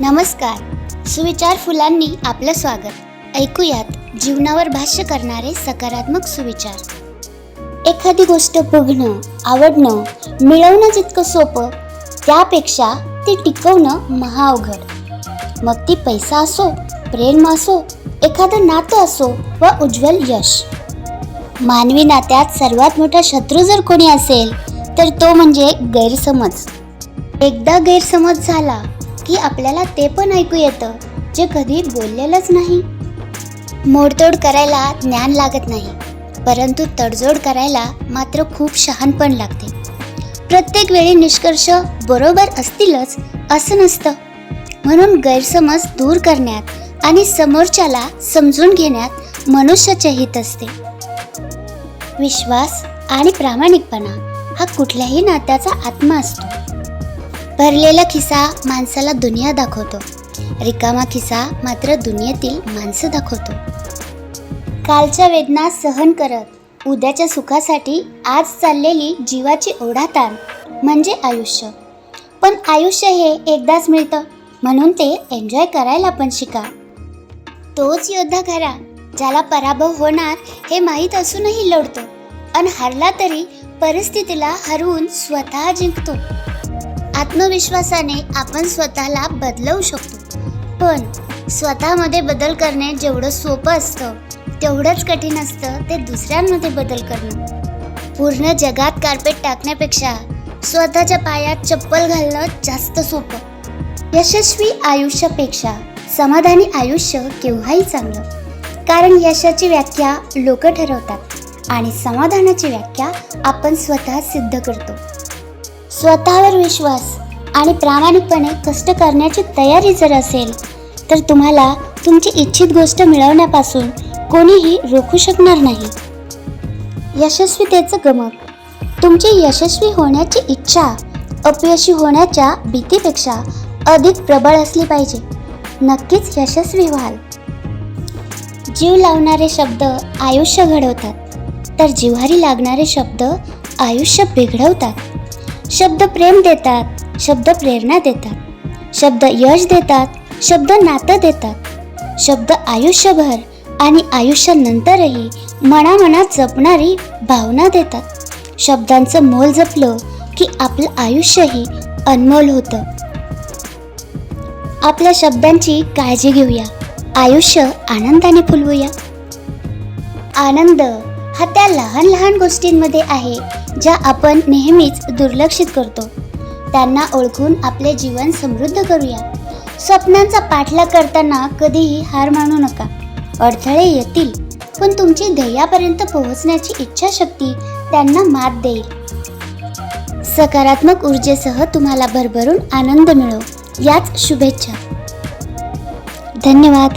नमस्कार. सुविचार फुलांनी आपलं स्वागत. ऐकूयात जीवनावर भाष्य करणारे सकारात्मक सुविचार. एखादी गोष्ट बघणं आवडणं मिळवणं जितकं सोपं त्यापेक्षा ते टिकवणं महाअवघड मग ती पैसा असो प्रेम असो एखादं नातं असो व उज्ज्वल यश. मानवी नात्यात सर्वात मोठा शत्रू जर कोणी असेल तर तो म्हणजे गैरसमज. एकदा गैरसमज झाला की आपल्याला ते पण ऐकू येतं जे कधी बोललेलंच नाही. मोडतोड करायला ज्ञान लागत नाही परंतु तडजोड करायला मात्र खूप शहाणपण लागते. प्रत्येक वेळी निष्कर्ष बरोबर असतीलच असं नसतं. म्हणून गैरसमज दूर करण्यात आणि समोरच्याला समजून घेण्यात मनुष्याचे हित असते. विश्वास आणि प्रामाणिकपणा हा कुठल्याही नात्याचा आत्मा असतो. भरलेला खिसा माणसाला दुनिया दाखवतो. रिकामा खिसा मात्र दुनियेतील माणसं दाखवतो. कालच्या वेदना सहन करत उद्याच्या सुखासाठी आज चाललेली जीवाची ओढाताण म्हणजे आयुष्य. पण आयुष्य हे एकदाच मिळतं म्हणून ते एन्जॉय करायला पण शिका. तोच योद्धा खरा ज्याला पराभव होणार हे माहीत असूनही लढतो आणि हरला तरी परिस्थितीला हरवून स्वतः जिंकतो. आत्मविश्वासाने आपण स्वतःला बदलवू शकतो. पण स्वतःमध्ये बदल करणे जेवढं सोपं असतं तेवढंच कठीण असतं ते दुसऱ्यांमध्ये बदल करणं. पूर्ण जगात कार्पेट टाकण्यापेक्षा स्वतःच्या पायात चप्पल घालणं जास्त सोपं. यशस्वी आयुष्यापेक्षा समाधानी आयुष्य केव्हाही चांगलं. कारण यशाची व्याख्या लोक ठरवतात आणि समाधानाची व्याख्या आपण स्वतः सिद्ध करतो. स्वतःवर विश्वास आणि प्रामाणिकपणे कष्ट करण्याची तयारी जर असेल तर तुम्हाला तुमची इच्छित गोष्ट मिळवण्यापासून कोणीही रोखू शकणार नाही. यशस्वीतेचं गमक. तुमची यशस्वी होण्याची इच्छा अपयशी होण्याच्या भीतीपेक्षा अधिक प्रबळ असली पाहिजे. नक्कीच यशस्वी व्हाल. जीव लावणारे शब्द आयुष्य घडवतात तर जिव्हारी लागणारे शब्द आयुष्य बिघडवतात. शब्द प्रेम देतात शब्द प्रेरणा देतात. शब्द यश देतात शब्द नातं देतात. शब्द आयुष्यभर आणि आयुष्यानंतरही मनामनात जपणारी भावना देतात. शब्दांचं मोल जपलं की आपलं आयुष्यही अनमोल होतं. आपल्या शब्दांची काळजी घेऊया. आयुष्य आनंदाने फुलवूया. आनंद हा त्या लहान लहान गोष्टींमध्ये आहे ज्या आपण नेहमीच दुर्लक्षित करतो. त्यांना ओळखून आपले जीवन समृद्ध करूया. स्वप्नांचा पाठलाग करताना कधीही हार मानू नका. अडथळे येतील पण तुमची ध्येयापर्यंत पोहोचण्याची इच्छाशक्ती त्यांना मात देईल. सकारात्मक ऊर्जेसह तुम्हाला भरभरून आनंद मिळो. याच शुभेच्छा. धन्यवाद.